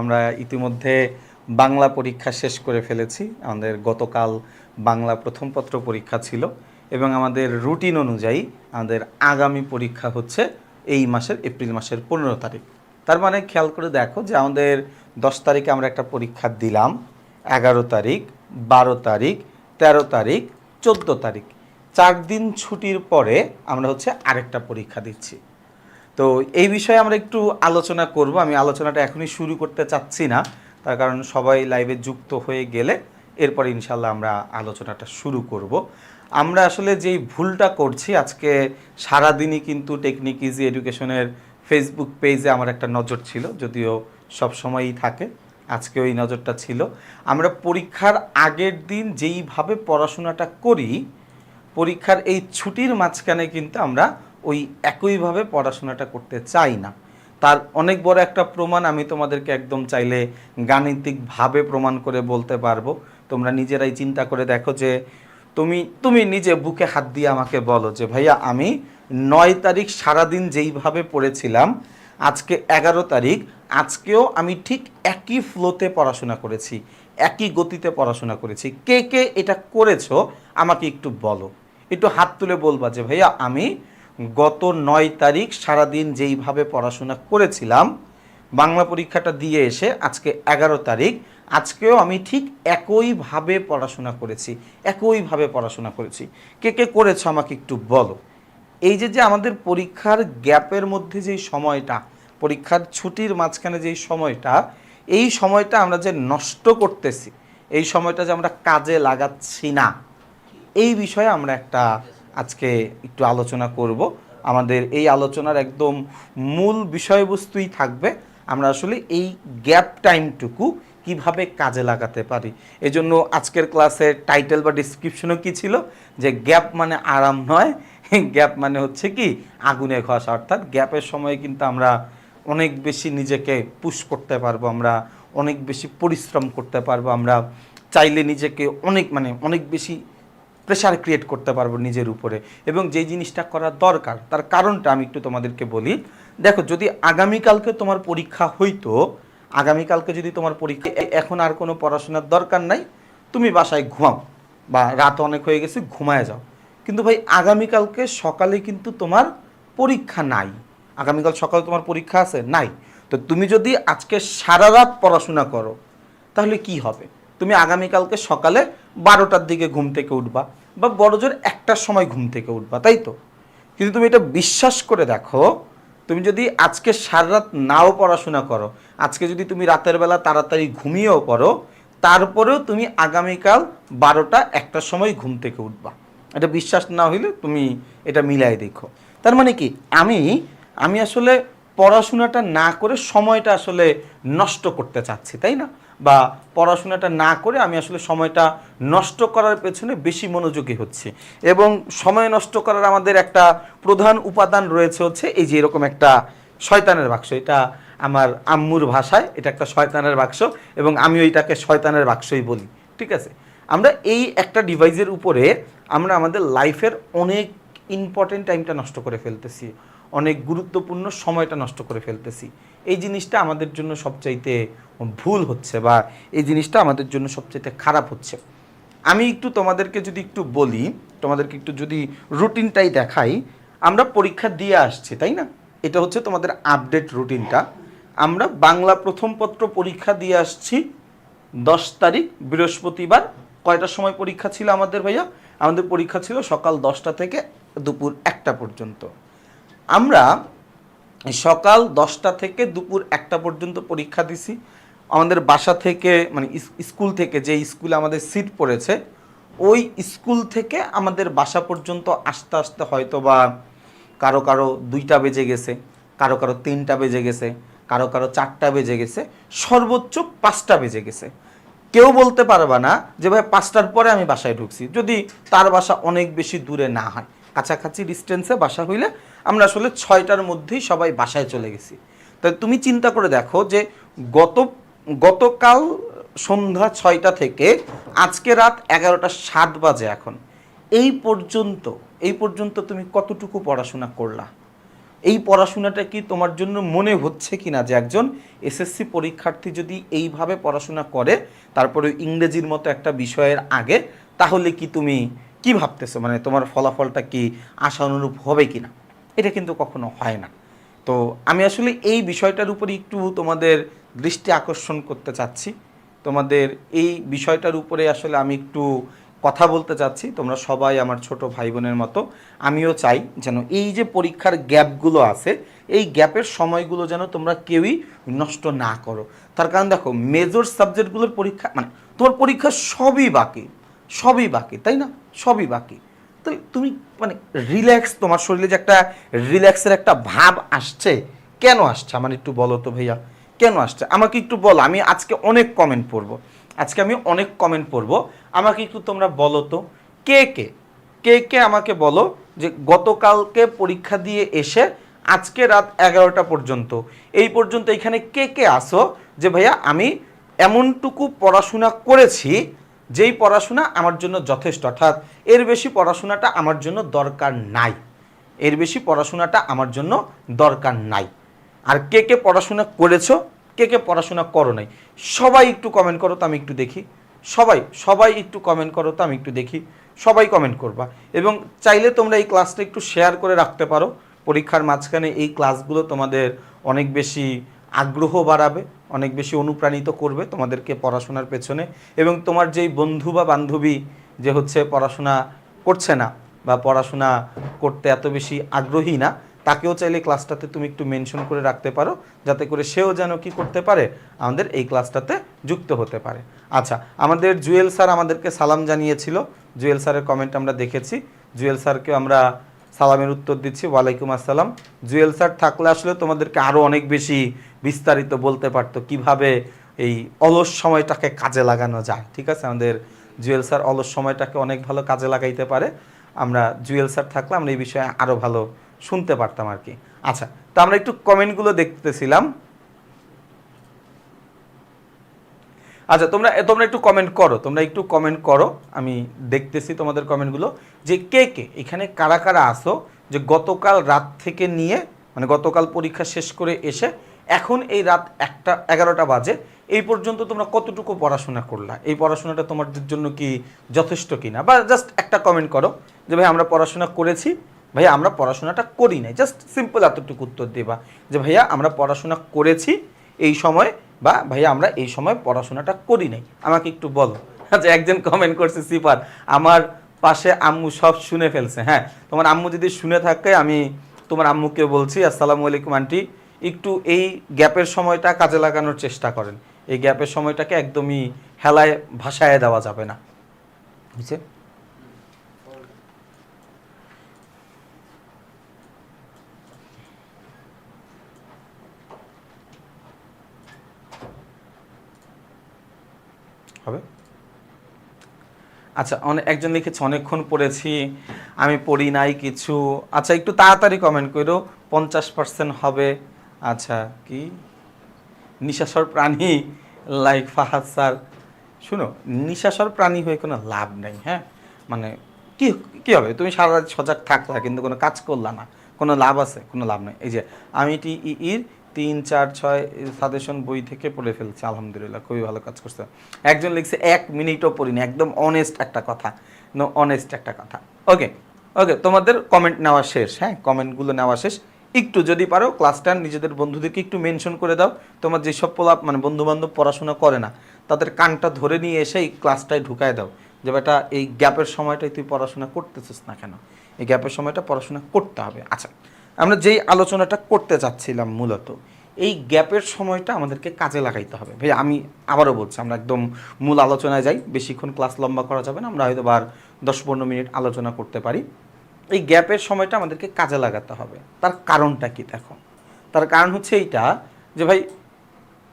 আমরা ইতিমধ্যে বাংলা পরীক্ষা শেষ করে ফেলেছি। আমাদের গতকাল বাংলা প্রথম পত্র পরীক্ষা ছিল এবং আমাদের রুটিন অনুযায়ী আমাদের আগামী পরীক্ষা হচ্ছে এই মাসের, এপ্রিল মাসের পনেরো তারিখ। তার মানে খেয়াল করে দেখো যে আমাদের দশ তারিখে আমরা একটা পরীক্ষা দিলাম, এগারো তারিখ, বারো তারিখ, তেরো তারিখ, চোদ্দ তারিখ। চার দিন ছুটির পরে আমরা হচ্ছে আরেকটা পরীক্ষা দিচ্ছি। তো এই বিষয়ে আমরা একটু আলোচনা করব। আমি আলোচনাটা এখনই শুরু করতে চাচ্ছি না। তার কারণ সবাই লাইভে যুক্ত হয়ে গেলে এরপর ইনশাল্লাহ আমরা আলোচনাটা শুরু করব। আমরা আসলে যেই ভুলটা করছি, আজকে সারাদিনই কিন্তু টেকনিক ইজি এডুকেশনের ফেসবুক পেজে আমার একটা নজর ছিল, যদিও সব সময়ই থাকে আজকে ওই নজরটা ছিল। আমরা পরীক্ষার আগের দিন যেইভাবে পড়াশোনাটা করি, পরীক্ষার এই ছুটির মাঝখানে কিন্তু আমরা ওই একইভাবে পড়াশোনাটা করতে চাই না। তার অনেক বড় একটা প্রমাণ আমি তোমাদেরকে একদম চাইলে গাণিতিকভাবে প্রমাণ করে বলতে পারব। তোমরা নিজেরাই চিন্তা করে দেখো যে তুমি তুমি নিজে বুকে হাত দিয়ে আমাকে বলো যে, ভাইয়া, আমি নয় তারিখ সারাদিন যেইভাবে পড়েছিলাম, আজকে এগারো তারিখ, আজকেও আমি ঠিক একই ফ্লোতে পড়াশোনা করেছি, একই গতিতে পড়াশোনা করেছি। কে কে এটা করেছ, আমাকে একটু বলো। একটু হাত তুলে বলবা যে, ভাইয়া, আমি গত নয় তারিখ সারাদিন যেইভাবে পড়াশোনা করেছিলাম, বাংলা পরীক্ষাটা দিয়ে এসে আজকে এগারো তারিখ, আজকেও আমি ঠিক একইভাবে পড়াশোনা করেছি, একইভাবে পড়াশোনা করেছি। কে কে করেছ আমাকে একটু বলো। এই যে যে আমাদের পরীক্ষার গ্যাপের মধ্যে যেই সময়টা, পরীক্ষার ছুটির মাঝখানে যেই সময়টা, এই সময়টা আমরা যে নষ্ট করতেছি, এই সময়টা যে আমরা কাজে লাগাচ্ছি না, এই বিষয়ে আমরা একটা আজকে একটু আলোচনা করব। আমাদের এই আলোচনার একদম মূল বিষয়বস্তুই থাকবে আমরা আসলে এই গ্যাপ টাইমটুকু কীভাবে কাজে লাগাতে পারি। এজন্য আজকের ক্লাসের টাইটেল বা ডিসক্রিপশনও কি ছিল? যে গ্যাপ মানে আরাম নয়, গ্যাপ মানে হচ্ছে কি? আগুনে ঘষা। অর্থাৎ গ্যাপের সময় কিন্তু আমরা অনেক বেশি নিজেকে পুশ করতে পারব, আমরা অনেক বেশি পরিশ্রম করতে পারব, আমরা চাইলে নিজেকে অনেক মানে অনেক বেশি প্রেশার ক্রিয়েট করতে পারব নিজের উপরে। এবং যে জিনিসটা করা দরকার, তার কারণটা আমি একটু তোমাদেরকে বলি। দেখো, যদি আগামীকালকে তোমার পরীক্ষা হইতো, আগামীকালকে যদি তোমার পরীক্ষা এখন আর কোনো পড়াশোনার দরকার নাই, তুমি বাসায় ঘুমাও বা রাত অনেক হয়ে গেছে, ঘুমায় যাও। কিন্তু ভাই, আগামীকালকে সকালে কিন্তু তোমার পরীক্ষা নাই। আগামীকাল সকালে তোমার পরীক্ষা আছে? নাই। তো তুমি যদি আজকে সারা রাত পড়াশোনা করো, তাহলে কি হবে? তুমি আগামীকালকে সকালে বারোটার দিকে ঘুম থেকে উঠবা বা বড় জোর একটার সময় ঘুম থেকে উঠবা, তাই তো? কিন্তু তুমি এটা বিশ্বাস করে দেখো, তুমি যদি আজকে সারা রাত নাও পড়াশোনা করো, আজকে যদি তুমি রাতের বেলা তাড়াতাড়ি ঘুমিয়েও পড়ো, তারপরেও তুমি আগামীকাল বারোটা একটার সময় ঘুম থেকে উঠবা। এটা বিশ্বাস না হইলে তুমি এটা মিলাই দেখো। তার মানে কি? আমি আমি আসলে পড়াশোনাটা না করে সময়টা আসলে নষ্ট করতে চাচ্ছি, তাই না? বা পড়াশোনাটা না করে আমি আসলে সময়টা নষ্ট করার পেছনে বেশি মনোযোগী হচ্ছে। এবং সময় নষ্ট করার আমাদের একটা প্রধান উপাদান রয়েছে হচ্ছে এই যে এরকম একটা শয়তানের বাক্স। এটা আমার আম্মুর ভাষায় এটা একটা শয়তানের বাক্স এবং আমি ওইটাকে শয়তানের বাক্সই বলি, ঠিক আছে? আমরা এই একটা ডিভাইসের উপরে আমরা আমাদের লাইফের অনেক ইম্পর্টেন্ট টাইমটা নষ্ট করে ফেলতেছি, অনেক গুরুত্বপূর্ণ সময়টা নষ্ট করে ফেলতেছি। এই জিনিসটা আমাদের জন্য সবচাইতে ভুল হচ্ছে বা এই জিনিসটা আমাদের জন্য সবচেয়ে খারাপ হচ্ছে। আমি একটু তোমাদেরকে যদি একটু বলি, তোমাদেরকে একটু যদি রুটিনটাই দেখাই, আমরা পরীক্ষা দিয়ে আসছি, তাই না? এটা হচ্ছে তোমাদের আপডেট রুটিনটা। আমরা বাংলা প্রথম পত্র পরীক্ষা দিয়ে আসছি দশ তারিখ, বৃহস্পতিবার। কয়টার সময় পরীক্ষা ছিল আমাদের ভাইয়া? আমাদের পরীক্ষা ছিল সকাল দশটা থেকে দুপুর একটা পর্যন্ত। আমরা সকাল দশটা থেকে দুপুর একটা পর্যন্ত পরীক্ষা দিছি। আমাদের বাসা থেকে মানে স্কুল থেকে যে স্কুলে আমাদের সিট পড়েছে, ওই স্কুল থেকে আমাদের বাসা পর্যন্ত আসতে আসতে হয়তো বা কারও কারও দুইটা বেজে গেছে, কারও কারও তিনটা বেজে গেছে, কারও কারও চারটা বেজে গেছে, সর্বোচ্চ পাঁচটা বেজে গেছে। কেউ বলতে পারবে না যে, ভাই, পাঁচটার পরে আমি বাসায় ঢুকছি। যদি তার বাসা অনেক বেশি দূরে না হয়, কাছাকাছি ডিস্টেন্সে বাসা হইলে আমরা আসলে ছয়টার মধ্যেই সবাই বাসায় চলে গেছি। তাই তুমি চিন্তা করে দেখো যে, গত গতকাল সন্ধ্যা ছয়টা থেকে আজকে রাত এগারোটা সাত বাজে এখন। এই পর্যন্ত এই পর্যন্ত তুমি কতটুকু পড়াশোনা করলা? এই পড়াশোনাটা কি তোমার জন্য মনে হচ্ছে কি না যে একজন এসএসসি পরীক্ষার্থী যদি এইভাবে পড়াশোনা করে, তারপরে ইংরেজির মতো একটা বিষয়ের আগে, তাহলে কি তুমি কি ভাবতেছো? মানে তোমার ফলাফলটা কি আশা অনুরূপ হবে কি না এটা কিন্তু কখনো হয় না। তো আমি আসলে এই বিষয়টার উপরে একটু তোমাদের দৃষ্টি আকর্ষণ করতে চাচ্ছি। তোমাদের এই বিষয়টার উপরে আসলে আমি একটু কথা বলতে চাচ্ছি। তোমরা সবাই আমার ছোট ভাই বোনের মতো। আমিও চাই যেন এই যে পরীক্ষার গ্যাপগুলো আছে, এই গ্যাপের সময়গুলো যেন তোমরা কেউই নষ্ট না করো। তার কারণ দেখো মেজর সাবজেক্টগুলোর পরীক্ষা মানে তোমার পরীক্ষা সবই বাকি সবই বাকি, তাই না? সবই বাকি। তো তুমি মানে রিল্যাক্স তোমার শরীরে যে একটা রিল্যাক্সের একটা ভাব আসছে, কেন আসছে? আমার একটু বলো তো ভাইয়া। কেন আসছে? আমাকে একটু বলো, আমি আজকে অনেক কমেন্ট পড়ব। আজকে আমি অনেক কমেন্ট পড়ব। আমাকে একটু তোমরা বলো তো, কে কে? কে কে আমাকে বলো যে গতকালকে পরীক্ষা দিয়ে এসে আজকে রাত এগারোটা পর্যন্ত, এই পর্যন্ত এখানে কে কে আসো যে ভাইয়া আমি এমনটুকু পড়াশোনা করেছি যেই পড়াশোনা আমার জন্য যথেষ্ট। অর্থাৎ এর বেশি পড়াশোনাটা আমার জন্য দরকার নাই। এর বেশি পড়াশোনাটা আমার জন্য দরকার নাই। আর কে কে পড়াশোনা করেছ, কে কে পড়াশোনা করো নাই, সবাই একটু কমেন্ট করো তো আমি একটু দেখি। সবাই সবাই একটু কমেন্ট করো তো আমি একটু দেখি, সবাই কমেন্ট করবা। এবং চাইলে তোমরা এই ক্লাসটা একটু শেয়ার করে রাখতে পারো, পরীক্ষার মাঝখানে এই ক্লাসগুলো তোমাদের অনেক বেশি আগ্রহ বাড়াবে, অনেক বেশি অনুপ্রাণিত করবে তোমাদেরকে পড়াশোনার পেছনে। এবং তোমার যেই বন্ধু বা বান্ধবী যে হচ্ছে পড়াশোনা করছে না বা পড়াশোনা করতে এত বেশি আগ্রহী না তাকেও চাইলে ক্লাসটাতে তুমি একটু মেনশন করে রাখতে পারো, যাতে করে সেও যেন কি করতে পারে, আমাদের এই ক্লাসটাতে যুক্ত হতে পারে। আচ্ছা আমাদের জুয়েল স্যার আমাদেরকে সালাম জানিয়েছিল। জুয়েল স্যারের কমেন্ট আমরা দেখেছি। জুয়েল স্যারকে আমরা সালামের উত্তর দিচ্ছি। ওয়ালাইকুম আসসালাম। জুয়েল স্যার থাকলে আসলে তোমাদেরকে আরও অনেক বেশি বিস্তারিত বলতে পারতো কীভাবে এই অলস সময়টাকে কাজে লাগানো যায়। ঠিক আছে? আমাদের জুয়েল স্যার অলস সময়টাকে অনেক ভালো কাজে লাগাইতে পারে। আমরা জুয়েল স্যার থাকলে আমরা এই বিষয়ে আরও ভালো শুনতে পারতাম আর কি। আচ্ছা তো আমরা একটু কমেন্টগুলো দেখতেছিলাম। আচ্ছা তোমরা তোমরা একটু কমেন্ট করো, তোমরা একটু কমেন্ট করো, আমি দেখতেছি তোমাদের কমেন্টগুলো। যে কে কে, এখানে কারা কারা আসো, যে গতকাল রাত থেকে নিয়ে মানে গতকাল পরীক্ষা শেষ করে এসে, এখন এই রাত একটা, এগারোটা বাজে, এই পর্যন্ত তোমরা কতটুকু পড়াশোনা করলা? এই পড়াশোনাটা তোমাদের জন্য কি যথেষ্ট কিনা? বা জাস্ট একটা কমেন্ট করো, যে ভাই, আমরা পড়াশোনা করেছি ভাইয়া, আমরা পড়াশোনাটা করি নাই। জাস্ট সিম্পল এতটুকু উত্তর দেবা যে, ভাইয়া, আমরা পড়াশোনা করেছি এই সময় বা, ভাইয়া, আমরা এই সময় পড়াশোনাটা করি নাই। আমাকে একটু বলো। আচ্ছা একজন কমেন্ট করছে সিপার আমার পাশে আম্মু সব শুনে ফেলছে। হ্যাঁ তোমার আম্মু যদি শুনে থাকে, আমি তোমার আম্মুকে বলছি, আসসালামু আলাইকুম, আন্টি। একটু এই গ্যাপের সময়টা কাজে লাগানোর চেষ্টা করেন। এই গ্যাপের সময়টাকে একদমই হেলায় ভাসায় দেওয়া যাবে না। বুঝছে হবে আচ্ছা অনেক একজন লিখেছে, অনেকক্ষণ পড়েছি, আমি পড়ি নাই কিছু। আচ্ছা একটু তাড়াতাড়ি কমেন্ট করো, পঞ্চাশ পার্সেন্ট হবে। আচ্ছা কি? নিশাসর প্রাণী, লাইক ফাহাদ স্যার। শুনো নিশাসর প্রাণী হয়ে কোনো লাভ নেই হ্যাঁ? মানে কি কি হবে? তুমি সারা রাত সজাগ থাকলা, কিন্তু কোনো কাজ করলা না। কোনো লাভ আছে? কোনো লাভ নেই। এই যে, আমি টি ইর তিন, চার, ছয় সাজেশন বই থেকে পড়ে ফেলছে, আলহামদুলিল্লাহ, খুবই ভালো কাজ করছে। একজন লিখছে, এক মিনিটও পড়িনি, একদম অনেস্ট একটা কথা নো অনেস্ট একটা কথা। ওকে ওকে তোমাদের কমেন্ট নেওয়া শেষ হ্যাঁ কমেন্টগুলো নেওয়া শেষ। একটু যদি পারো ক্লাসটা নিজেদের বন্ধুদেরকে একটু মেনশন করে দাও। তোমার যেসব পোলা মানে বন্ধু বান্ধব পড়াশোনা করে না, তাদের কানটা ধরে নিয়ে এসে এই ক্লাসটায় ঢুকায় দাও। যে বেটা, এই গ্যাপের সময়টাই তুই পড়াশোনা করতেছিস না কেন? এই গ্যাপের সময়টা পড়াশোনা করতে হবে। আচ্ছা আমরা যেই আলোচনাটা করতে চাচ্ছিলাম মূলত, এই গ্যাপের সময়টা আমাদেরকে কাজে লাগাইতে হবে। ভাই আমি আবারও বলছি, আমরা একদম মূল আলোচনায় যাই, বেশিক্ষণ ক্লাস লম্বা করা যাবে না, আমরা হয়তো বার দশ পনেরো মিনিট আলোচনা করতে পারি। এই গ্যাপের সময়টা আমাদেরকে কাজে লাগাতে হবে। তার কারণটা কি দেখো? তার কারণ হচ্ছে এইটা যে ভাই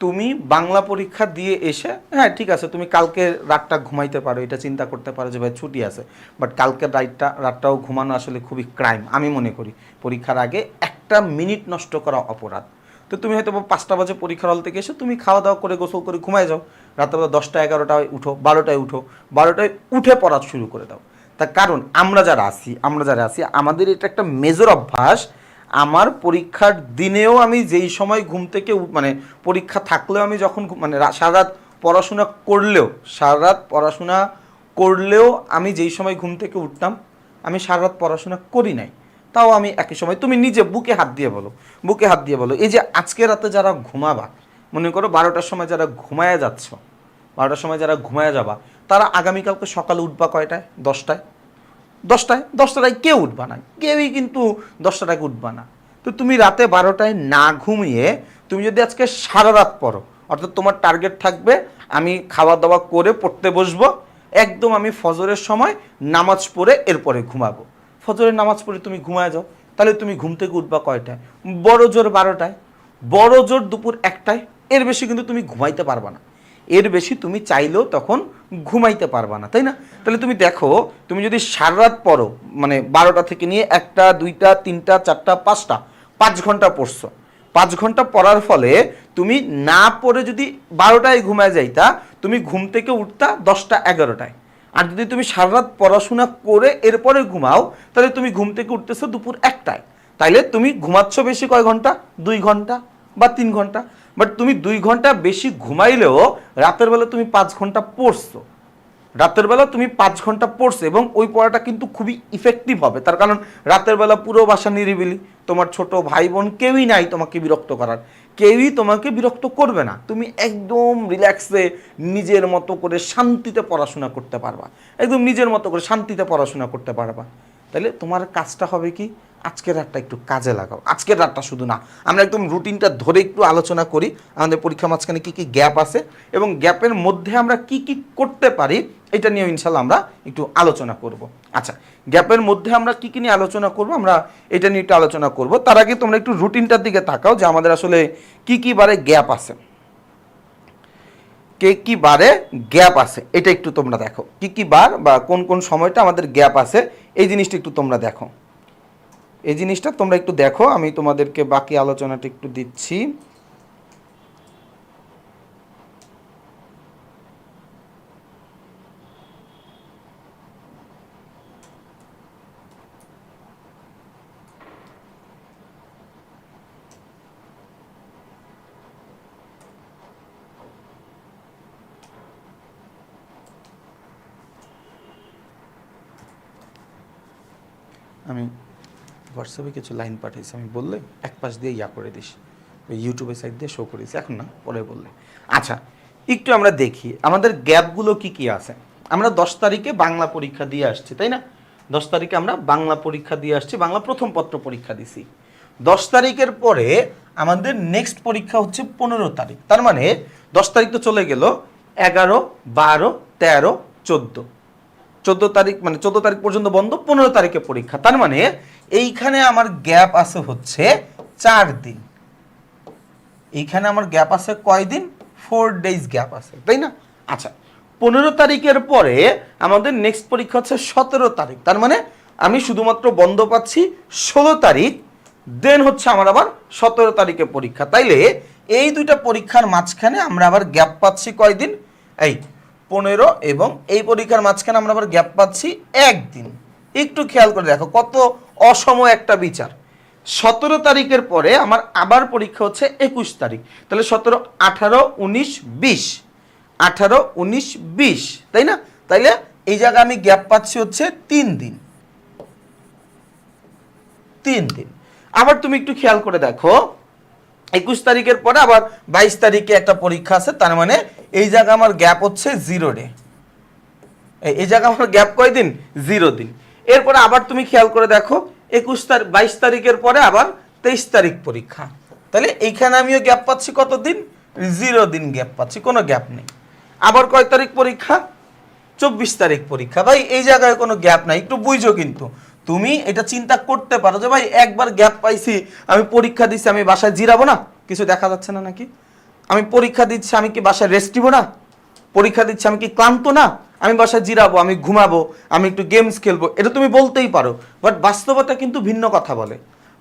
তুমি বাংলা পরীক্ষা দিয়ে এসে হ্যাঁ ঠিক আছে, তুমি কালকে রাতটা ঘুমাইতে পারো, এটা চিন্তা করতে পারো যে, ভাই, ছুটি আছে। বাট কালকের রাতটা, রাতটাও ঘুমানো আসলে খুবই ক্রাইম আমি মনে করি। পরীক্ষার আগে একটা মিনিট নষ্ট করা অপরাধ। তো তুমি হয়তো পাঁচটা বাজে পরীক্ষার হল থেকে এসে, তুমি খাওয়া দাওয়া করে গোসল করে ঘুমায় যাও। রাত্রেবেলা দশটা, এগারোটায় উঠো, বারোটায় উঠো, বারোটায় উঠে পড়া শুরু করে দাও। তার কারণ, আমরা যারা আছি, আমরা যারা আছি, আমাদের এটা একটা মেজর অভ্যাস আমার পরীক্ষার দিনেও আমি যেই সময় ঘুম থেকে মানে পরীক্ষা থাকলেও আমি যখন মানে সারা রাত পড়াশোনা করলেও সারা রাত পড়াশোনা করলেও আমি যেই সময় ঘুম থেকে উঠতাম, আমি সারা রাত পড়াশোনা করি নাই। তাও আমি একই সময়, তুমি নিজে বুকে হাত দিয়ে বলো, বুকে হাত দিয়ে বলো, এই যে আজকে রাতে যারা ঘুমাবা, মনে করো বারোটার সময় যারা ঘুমায়া যাচ্ছ, বারোটার সময় যারা ঘুমায়া যাবা, তারা আগামীকালকে সকালে উঠবা কয়টায়? দশটায়? দশটায় দশটায় কেউ উঠবা না। কেউই কিন্তু দশটায় উঠবা না। তো তুমি রাতে বারোটায় না ঘুমিয়ে তুমি যদি আজকে সারা রাত পড়ো, অর্থাৎ তোমার টার্গেট থাকবে, আমি খাওয়া দাওয়া করে পড়তে বসবো, একদম আমি ফজরের সময় নামাজ পড়ে এরপরে ঘুমাবো। ফজরের নামাজ পড়ে তুমি ঘুমায় যাও, তাহলে তুমি ঘুম থেকে উঠবা কয়টায়? বড় জোর বারোটায়। বড় জোর দুপুর একটায়, এর বেশি কিন্তু তুমি ঘুমাইতে পারবা না। এর বেশি তুমি চাইলেও তখন ঘুমাইতে পারবা না, তাই না? তাহলে তুমি দেখো, তুমি যদি সারা রাত পড়ো মানে বারোটা থেকে নিয়ে একটা, দুইটা, তিনটা, চারটা, পাঁচটা, পাঁচ ঘণ্টা পড়ছো। পাঁচ ঘণ্টা পড়ার ফলে তুমি না পড়ে যদি বারোটায় ঘুমায় যাইতা, তুমি ঘুম থেকে উঠতা দশটা, এগারোটায়। আর যদি তুমি সারা রাত পড়াশোনা করে এরপরে ঘুমাও, তাহলে তুমি ঘুম থেকে উঠতেছো দুপুর একটায়। তাইলে তুমি ঘুমাচ্ছ বেশি কয় ঘণ্টা? দুই ঘণ্টা বা তিন ঘণ্টা। বাট তুমি দুই ঘণ্টা বেশি ঘুমাইলেও রাতের বেলা তুমি পাঁচ ঘণ্টা পড়ছো। রাতের বেলা তুমি পাঁচ ঘণ্টা পড়ছো এবং ওই পড়াটা কিন্তু খুবই ইফেক্টিভ হবে। তার কারণ রাতের বেলা পুরো বাসা নিরিবিলি। তোমার ছোট ভাই বোন কেউই নাই তোমাকে বিরক্ত করার। কেউই তোমাকে বিরক্ত করবে না। তুমি একদম রিল্যাক্সে নিজের মতো করে শান্তিতে পড়াশোনা করতে পারবা। একদম নিজের মতো করে শান্তিতে পড়াশোনা করতে পারবা। তাহলে তোমার কাজটা হবে কি? আজকের রাতটা একটু কাজে লাগাও। আজকের রাতটা শুধু না, আমরা একদম রুটিনটা ধরে একটু আলোচনা করি। আমাদের পরীক্ষা মাঝখানে কী কী গ্যাপ আছে এবং গ্যাপের মধ্যে আমরা কি কি করতে পারি, এটা নিয়ে ইনশাল্লাহ আমরা একটু আলোচনা করব। আচ্ছা গ্যাপের মধ্যে আমরা কি কী নিয়ে আলোচনা করব, আমরা এটা নিয়ে একটু আলোচনা করব। তার আগে তোমরা একটু রুটিনটার দিকে তাকাও যে আমাদের আসলে কি কি বারে গ্যাপ আছে। কে কি বারে গ্যাপ আছে, এটা একটু তোমরা দেখো। কি কি বার বা কোন কোন সময়টা আমাদের গ্যাপ আছে, এই জিনিসটা একটু তোমরা দেখো। এই জিনিসটা তোমরা একটু দেখো আমি তোমাদেরকে বাকি আলোচনাটা একটু দিচ্ছি। আমি হোয়াটসঅ্যাপে কিছু লাইন পাঠিয়েছি আমি বললে, এক পাশ দিয়ে ইয়া করে দিস। ওই ইউটিউবের সাইড দিয়ে শো করেছি এখন না, পরে বললে। আচ্ছা একটু আমরা দেখি, আমাদের গ্যাপগুলো কি কি আছে? আমরা দশ তারিখে বাংলা পরীক্ষা দিয়ে আসছি, তাই না? দশ তারিখে আমরা বাংলা পরীক্ষা দিয়ে আসছি, বাংলা প্রথম পত্র পরীক্ষা দিছি। দশ তারিখের পরে আমাদের নেক্সট পরীক্ষা হচ্ছে পনেরো তারিখ। তার মানে দশ তারিখ তো চলে গেল, এগারো, বারো, তেরো, চোদ্দ। চোদ্দ তারিখ মানে চোদ্দ তারিখ পর্যন্ত বন্ধ, পনেরো তারিখে পরীক্ষা। তার মানে এইখানে আমার গ্যাপ আছে হচ্ছে চার দিন। এইখানে আমার গ্যাপ আছে কয় দিন ফোর ডেজ গ্যাপ আছে, তাই না? আচ্ছা পনেরো তারিখের পরে আমাদের নেক্সট পরীক্ষা হচ্ছে সতেরো তারিখ। তার মানে আমি শুধুমাত্র বন্ধ পাচ্ছি ষোলো তারিখ দেন হচ্ছে আমার আবার সতেরো তারিখে পরীক্ষা। তাইলে এই দুইটা পরীক্ষার মাঝখানে আমরা আবার গ্যাপ পাচ্ছি কয়দিন? এই পনেরো এবং এই পরীক্ষার মাঝখানে আমরা আবার গ্যাপ পাচ্ছি একদিন। একটু খেয়াল করে দেখো, কত অসম একটা বিচার। সতেরো তারিখের পরে আমার আবার পরীক্ষা হচ্ছে একুশ তারিখ। তাহলে সতেরো, আঠারো, উনিশ, বিশ। আঠারো, উনিশ, বিশ, তাই না? তাইলে এই জায়গায় আমি গ্যাপ পাচ্ছি হচ্ছে তিন দিন। তিন দিন। আবার তুমি একটু খেয়াল করে দেখো, একুশ তারিখের পরে আবার বাইশ তারিখে একটা পরীক্ষা আছে, তার মানে এই জায়গা আমার গ্যাপ হচ্ছে জিরো ডে এই- জায়গা আমার গ্যাপ কয়দিন? জিরো দিন। এরপরে আবার তুমি খেয়াল করে দেখো, একুশ তারিখ বাইশ তারিখের পরে আবার তেইশ তারিখ পরীক্ষা। তাহলে এইখানে আমিও গ্যাপ পাচ্ছি কত দিন জিরো দিন গ্যাপ পাচ্ছি, কোনো গ্যাপ নেই। আবার কয় তারিখ পরীক্ষা? চব্বিশ তারিখ পরীক্ষা। ভাই, এই জায়গায় কোনো গ্যাপ নাই। একটু বুঝো কিন্তু। তুমি এটা চিন্তা করতে পারো যে, ভাই, একবার গ্যাপ পাইছি, আমি পরীক্ষা দিছি, আমি বাসায় জিরাবো না? কিছু দেখা যাচ্ছে না নাকি? আমি পরীক্ষা দিচ্ছি, আমি কি বাসায় রেস্ট দিব না? পরীক্ষা দিচ্ছি, আমি কি ক্লান্ত না? আমি বাসায় জিরাবো, আমি ঘুমাবো, আমি একটু গেমস খেলব, এটা তুমি বলতেই পারো। বাট বাস্তবতা কিন্তু ভিন্ন কথা বলে।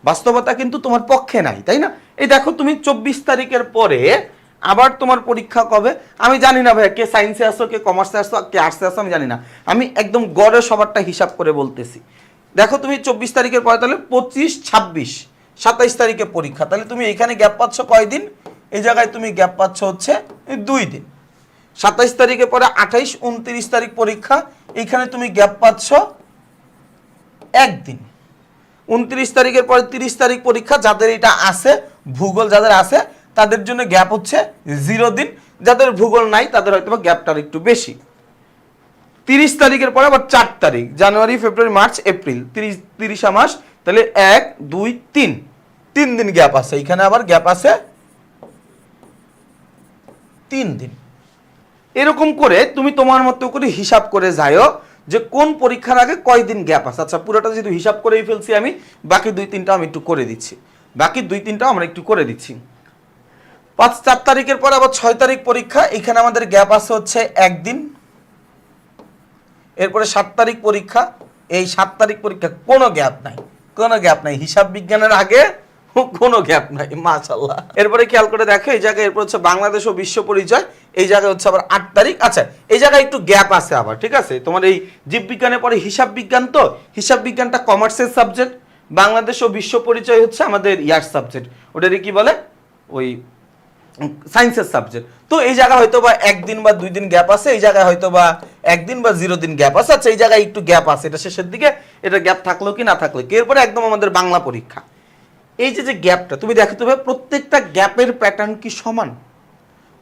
বাস্তবতা কিন্তু তোমার পক্ষে নাই, তাই না? এই দেখো তুমি চব্বিশ তারিখের পরে আবার তোমার পরীক্ষা কবে? আমি জানি না ভাই কে সায়েন্সে আসো কে কমার্সে আসো কে আর্টসে আসো আমি জানি না। আমি একদম গড়ে সবারটা হিসাব করে বলতেছি। দেখো তুমি চব্বিশ তারিখের পরে তাহলে পঁচিশ, ছাব্বিশ, সাতাইশ তারিখে পরীক্ষা। তাহলে তুমি এখানে গ্যাপ পাচ্ছ কয়দিন? এই জায়গায় তুমি গ্যাপ পাচ্ছ হচ্ছে দুই দিন। সাতাইশ তারিখে পরে আঠাইশ, উনত্রিশ তারিখ পরীক্ষা এখানে তুমি গ্যাপ পাচ্ছ একদিন। উনত্রিশ তারিখের পরে তিরিশ তারিখ পরীক্ষা, যাদের এটা আছে, ভূগোল যাদের আছে, তাদের জন্য গ্যাপ হচ্ছে জিরো দিন। যাদের ভূগোল নাই, তাদের হয়তো গ্যাপটা একটু বেশি। তিরিশ তারিখের পরে আবার চার তারিখ, জানুয়ারি, ফেব্রুয়ারি, মার্চ, এপ্রিল। তিরিশ, তিরিশা মাস, তাহলে এক, দুই, তিন। তিন দিন গ্যাপ আছে এখানে আবার গ্যাপ আছে তিন দিন। এরকম করে তুমি তোমার মতো করে হিসাব করে যাও যে কোন পরীক্ষার আগে কয়দিন গ্যাপ আছে। আচ্ছা পুরোটা যেহেতু হিসাব করেই ফেলছি আমি, বাকি দুই তিনটা আমি একটু করে দিচ্ছি। বাকি দুই তিনটা আমরা একটু করে দিচ্ছি। পাঁচ, চার তারিখের পর আবার ছয় তারিখ পরীক্ষা, এখানে আমাদের গ্যাপ আছে হচ্ছে একদিন। এরপরে সাত তারিখ পরীক্ষা, এই সাত তারিখ পরীক্ষা কোনো গ্যাপ নাই। কোনো গ্যাপ নাই। হিসাব বিজ্ঞানের আগে কোনো গ্যাপ নাই মাশাল্লাহ এরপরে খেয়াল করে দেখো, এই জায়গায় এরপর হচ্ছে বাংলাদেশ ও বিশ্ব পরিচয়, এই জায়গায় হচ্ছে আবার আট তারিখ। আচ্ছা এই জায়গায় একটু গ্যাপ আছে আবার, ঠিক আছে? তোমার এই জীববিজ্ঞানের পরে হিসাব বিজ্ঞান তো? হিসাব বিজ্ঞানটা কমার্সের সাবজেক্ট বাংলাদেশ ও বিশ্ব পরিচয় হচ্ছে আমাদের ইয়ার সাবজেক্ট ওটারে কি বলে? ওই সায়েন্সের সাবজেক্ট তো এই জায়গায় হয়তো বা একদিন বা দুই দিন গ্যাপ আছে, এই জায়গায় হয়তো বা একদিন বা জিরো দিন গ্যাপ আছে। আচ্ছা এই জায়গায় একটু গ্যাপ আছে, এটা শেষের দিকে, এটা গ্যাপ থাকল কি না থাকল এরপরে একদম আমাদের বাংলা পরীক্ষা। এই যে যে গ্যাপটা, তুমি দেখতে হবে প্রত্যেকটা গ্যাপের প্যাটার্ন কি সমান?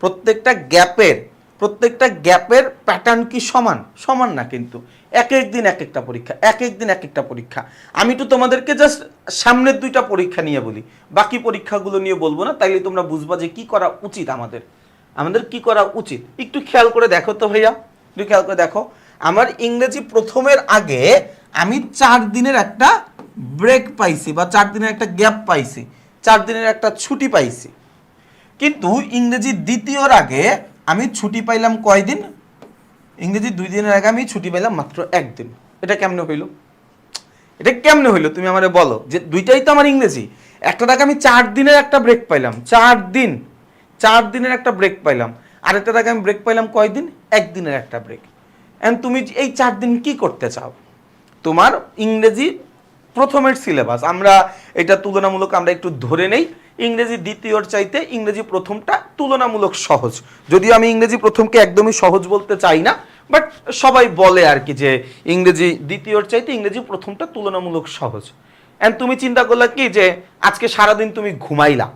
প্রত্যেকটা গ্যাপের প্রত্যেকটা গ্যাপের প্যাটার্ন কি সমান? সমান না কিন্তু। এক এক দিন এক একটা পরীক্ষা এক এক দিন এক একটা পরীক্ষা। আমি তো তোমাদেরকে জাস্ট সামনের দুইটা পরীক্ষা নিয়ে বলি। বাকি পরীক্ষাগুলো নিয়ে বলব না, তাইলে তোমরা বুঝবা যে কি করা উচিত আমাদের। আমাদের কি করা উচিত? একটু খেয়াল করে দেখো তো ভাইয়া, একটু খেয়াল করে দেখো। আমার ইংরেজি প্রথমের আগে আমি চার দিনের একটা ব্রেক পাইছি বা চার দিনের একটা গ্যাপ পাইছি, চার দিনের একটা ছুটি পাইছি। কিন্তু ইংরেজি দ্বিতীয়র আগে আমি ছুটি পাইলাম কয়দিন? ইংরেজি দুই দিনের আগে আমি ছুটি পাইলাম মাত্র একদিন। এটা কেমনে হইল? এটা কেমনে হইল তুমি আমারে বলো? যে দুইটাই তো আমার ইংরেজি। একটা আগে আমি চার দিনের একটা ব্রেক পাইলাম, চার দিন, চার দিনের একটা ব্রেক পাইলাম। আরেকটার আগে আমি ব্রেক পাইলাম কয়দিন? একদিনের একটা ব্রেক এন্ড তুমি এই চার দিন কি করতে চাও? তোমার ইংরেজি প্রথমের সিলেবাস আমরা এটা তুলনামূলক আমরা একটু ধরে নেই। ইংরেজি দ্বিতীয়র চাইতে ইংরেজি প্রথমটা তুলনামূলক সহজ। যদিও আমি ইংরেজি প্রথমকে একদমই সহজ বলতে চাই না বাট সবাই বলে আর কি যে ইংরেজি দ্বিতীয়র চাইতে ইংরেজি প্রথমটা তুলনামূলক সহজ। অ্যান্ড তুমি চিন্তা করলা কি যে আজকে সারাদিন তুমি ঘুমাইলা।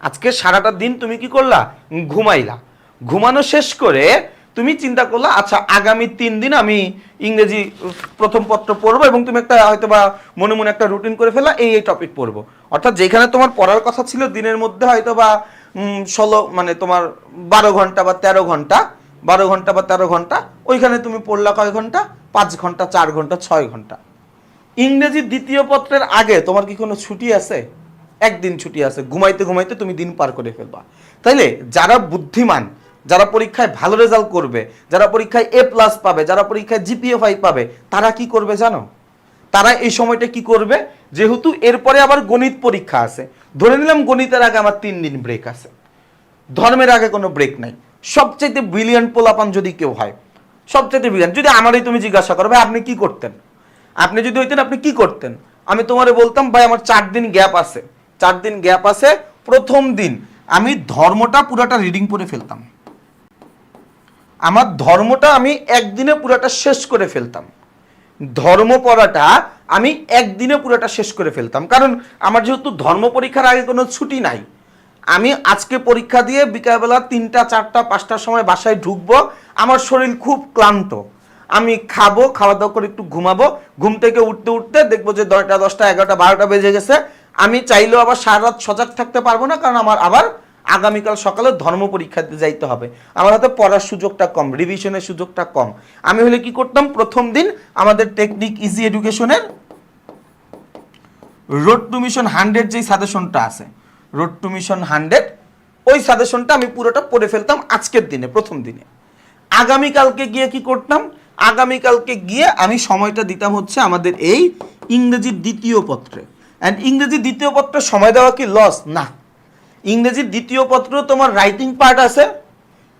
আজকে সারাটা দিন তুমি কি করলা? ঘুমাইলা। ঘুমানো শেষ করে তুমি চিন্তা করলা আচ্ছা আগামী তিন দিন আমি ইংরেজি প্রথম পত্র পড়ব এবং তুমি একটা হয়তো বা মনে মনে একটা রুটিন করে ফেলা এই এই টপিক পড়ব। অর্থাৎ যেখানে তোমার পড়ার কথা ছিল, দিনের মধ্যে হয়তো বা ষোলো মানে তোমার বারো ঘণ্টা বা তেরো ঘণ্টা, বারো ঘণ্টা বা তেরো ঘণ্টা, ওইখানে তুমি পড়লা কয় ঘণ্টা? পাঁচ ঘণ্টা, চার ঘণ্টা, ছয় ঘণ্টা। ইংরেজি দ্বিতীয় পত্রের আগে তোমার কি কোনো ছুটি আছে? একদিন ছুটি আছে, ঘুমাইতে ঘুমাইতে তুমি দিন পার করে ফেলবা। তাইলে যারা বুদ্ধিমান যারা পরীক্ষায় ভালো রেজাল্ট করবে, যারা পরীক্ষায় এ প্লাস পাবে, যারা পরীক্ষায় জিপিএ ফাইভ পাবে, তারা কি করবে জানো? তারা এই সময়টা কি করবে? যেহেতু এরপরে আবার গণিত পরীক্ষা আছে। ধরে নিলাম গণিতের আগে আমার তিন দিন ব্রেক আছে। ধর্মের আগে কোনো ব্রেক নাই। সবচাইতে ব্রিলিয়ান্ট পোলাপান যদি কেউ হয়, সবচাইতে ব্রিলিয়ান্ট যদি আমারই তুমি জিজ্ঞাসা করো, ভাই, আপনি কি করতেন? আপনি যদি হইতেন, আপনি কি করতেন? আমি তোমারে বলতাম, ভাই, আমার চার দিন গ্যাপ আছে। চার দিন গ্যাপ আছে, প্রথম দিন আমি ধর্মটা পুরাটা রিডিং করে ফেলতাম। আমার ধর্মটা আমি একদিনে পুরাটা শেষ করে ফেলতাম। ধর্ম পড়াটা আমি একদিনে পুরোটা শেষ করে ফেলতাম। কারণ আমার যেহেতু ধর্ম পরীক্ষার আগে কোনো ছুটি নাই, আমি আজকে পরীক্ষা দিয়ে বিকালবেলা তিনটা, চারটা পাঁচটার সময় বাসায় ঢুকবো, আমার শরীর খুব ক্লান্ত। আমি খাব, খাওয়া দাওয়া করে একটু ঘুমাবো, ঘুম থেকে উঠতে উঠতে দেখব যে দশটা দশটা, এগারোটা, বারোটা বেজে গেছে। আমি চাইলেও আবার সারা রাত সজাগ থাকতে পারব না, কারণ আমার আবার আগামীকাল সকালে ধর্ম পরীক্ষা দিতে যাইতে হবে। আমার হাতে পড়ার সুযোগটা কম রিভিশনের সুযোগটা কম। আমি হলে কি করতাম? প্রথম দিন আমাদের টেকনিক ইজি এডুকেশনের রোড টু মিশন হান্ড্রেড যেই সাজেশনটা আছে রোড টু মিশন হান্ড্রেড ওই সাজেশনটা আমি পুরোটা পড়ে ফেলতাম আজকের দিনে, প্রথম দিনে। আগামীকালকে গিয়ে কি করতাম? আগামীকালকে গিয়ে আমি সময়টা দিতাম হচ্ছে আমাদের এই ইংরেজির দ্বিতীয় পত্রে। অ্যান্ড ইংরেজি দ্বিতীয় পত্রে সময় দেওয়া কি? লস না। ইংরেজির দ্বিতীয় পত্র তোমার রাইটিং পার্ট আছে,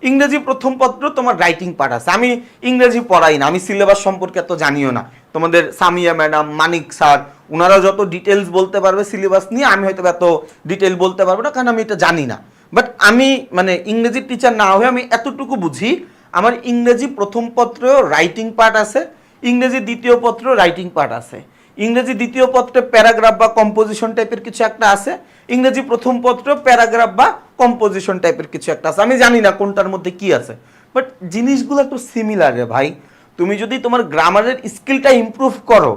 ইংরেজি প্রথম পত্র তোমার রাইটিং পার্ট আছে। আমি ইংরেজি পড়াই না, আমি সিলেবাস সম্পর্কে এত জানিও না। তোমাদের সামিয়া ম্যাডাম, মানিক স্যার ওনারা যত ডিটেলস বলতে পারবে সিলেবাস নিয়ে, আমি হয়তো এত ডিটেল বলতে পারব না, কারণ আমি এটা জানি না। বাট আমি মানে ইংরেজির টিচার না হয়ে আমি এতটুকু বুঝি, আমার ইংরেজি প্রথম পত্র রাইটিং পার্ট আছে, ইংরেজি দ্বিতীয় পত্র রাইটিং পার্ট আছে। ইংরেজি দ্বিতীয় পত্রে প্যারাগ্রাফ বা কম্পোজিশন টাইপের কিছু একটা আছে। ইংরেজি প্রথম পত্র প্যারাগ্রাফ বা কম্পোজিশন টাইপের কিছু একটা আছে। আমি জানি না কোনটার মধ্যে কি আছে। বাট জিনিসগুলো একটু সিমিলার রে ভাই। তুমি যদি তোমার গ্রামারের স্কিলটা ইম্প্রুভ করো,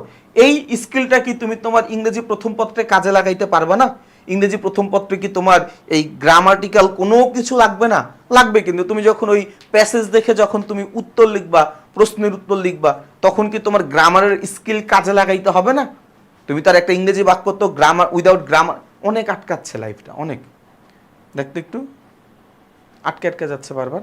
এই স্কিলটা কি তুমি তোমার ইংরেজি প্রথম পত্রে কাজে লাগাইতে পারবে না? ইংরেজি প্রথম পত্রে কি তোমার এই গ্রামাটিক্যাল কোনো কিছু লাগবে না? লাগবে কিন্তু। তুমি যখন ওই প্যাসেজ দেখে যখন তুমি উত্তর লিখবা, প্রশ্নের উত্তর লিখবা, তখন কি তোমার গ্রামারের স্কিল কাজে লাগাইতে হবে না? তুমি তার একটা ইংরেজি বাক্য তো গ্রামার উইদাউট গ্রামার অনেক আটকাচ্ছে লাইফটা অনেক। দেখতে একটু? আটকে আটকে যাচ্ছে বারবার।